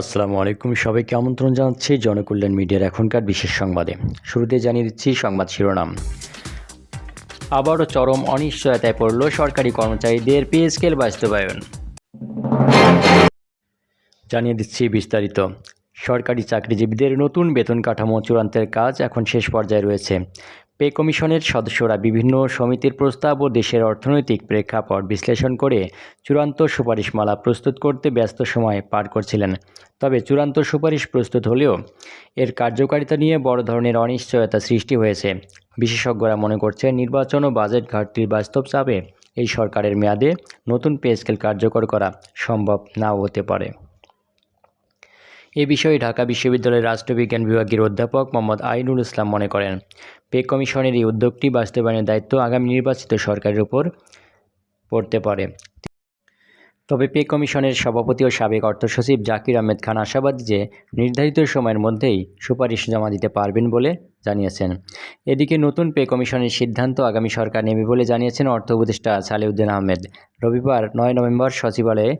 আসসালামু আলাইকুম। সবাইকে আমন্ত্রণ জানাচ্ছি জনকল্যাণ মিডিয়ার এখনকার বিশেষ সংবাদে। শুরুতে জানিয়ে দিচ্ছি সংবাদ শিরোনাম। আবারও চরম অনিশ্চয়তায় পড়ল সরকারি কর্মচারীদের পে স্কেল বাস্তবায়ন। জানিয়ে দিচ্ছি বিস্তারিত। সরকারি চাকরিজীবীদের নতুন বেতন কাঠামো চূড়ান্তের কাজ এখন শেষ পর্যায়ে রয়েছে। পে কমিশনের সদস্যরা বিভিন্ন সমিতির প্রস্তাব ও দেশের অর্থনৈতিক প্রেক্ষাপট বিশ্লেষণ করে চূড়ান্ত সুপারিশমালা প্রস্তুত করতে ব্যস্ত সময় পার করছিলেন। তবে চূড়ান্ত সুপারিশ প্রস্তুত হলেও এর কার্যকারিতা নিয়ে বড় ধরনের অনিশ্চয়তা সৃষ্টি হয়েছে। বিশেষজ্ঞরা মনে করছেন নির্বাচন ও বাজেট ঘাটতির বাস্তব চাপে এই সরকারের মেয়াদে নতুন পে স্কেল কার্যকর করা সম্ভব নাও হতে পারে। এ বিষয়ে ঢাকা বিশ্ববিদ্যালয়ের রাষ্ট্রবিজ্ঞান বিভাগের অধ্যাপক মোহাম্মদ আইনুল ইসলাম মনে করেন। পে কমিশনের এই উদ্যোগটি বাস্তবায়নের দায়িত্ব আগামী নির্বাচিত সরকারের উপর পড়তে পারে। তবে পে কমিশনের সভাপতি ও সাবেক অর্থ সচিব জাকির আহমেদ খান আশাবাদী যে নির্ধারিত সময়ের মধ্যেই সুপারিশ জমা দিতে পারবেন বলে জানিয়েছেন। এদিকে নতুন পে কমিশনের সিদ্ধান্ত আগামী সরকার নেবে বলে জানিয়েছেন অর্থ উপদেষ্টা সালেউদ্দিন আহমেদ। রবিবার নয় নভেম্বর সচিবালয়ে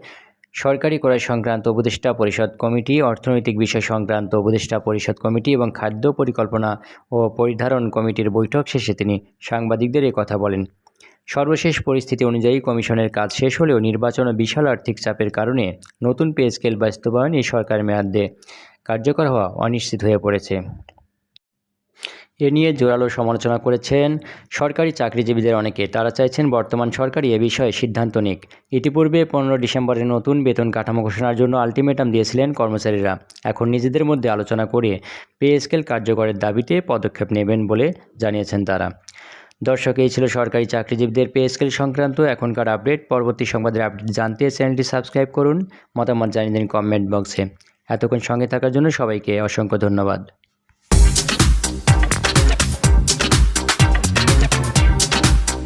সরকারি ক্রয় সংক্রান্ত উপদেষ্টা পরিষদ কমিটি, অর্থনৈতিক বিষয় সংক্রান্ত উপদেষ্টা পরিষদ কমিটি এবং খাদ্য পরিকল্পনা ও পরিধারণ কমিটির বৈঠক শেষে তিনি সাংবাদিকদের কথা বলেন। সর্বশেষ পরিস্থিতি অনুযায়ী কমিশনের কাজ শেষ হলেও নির্বাচন ও বিশাল আর্থিক চাপের কারণে নতুন পে স্কেল বাস্তবায়ন এই সরকার মেয়াদে কার্যকর হওয়া অনিশ্চিত হয়ে পড়েছে। এ নিয়ে জোরালো সমালোচনা করেছেন সরকারি চাকরিজীবীদের অনেকে। তারা চাইছেন বর্তমান সরকারই এ বিষয়ে সিদ্ধান্ত নিক। ইতিপূর্বে পনেরো ডিসেম্বরে নতুন বেতন কাঠামো ঘোষণার জন্য আলটিমেটাম দিয়েছিলেন কর্মচারীরা। এখন নিজেদের মধ্যে আলোচনা করে পে স্কেল কার্যকরের দাবিতে পদক্ষেপ নেবেন বলে জানিয়েছেন তারা। দর্শক, এই ছিল সরকারি চাকরিজীবীদের পে স্কেল সংক্রান্ত এখনকার আপডেট। পরবর্তী সংবাদের আপডেট জানতে চ্যানেলটি সাবস্ক্রাইব করুন। মতামত জানিয়ে দিন কমেন্ট বক্সে। এতক্ষণ সঙ্গে থাকার জন্য সবাইকে অসংখ্য ধন্যবাদ।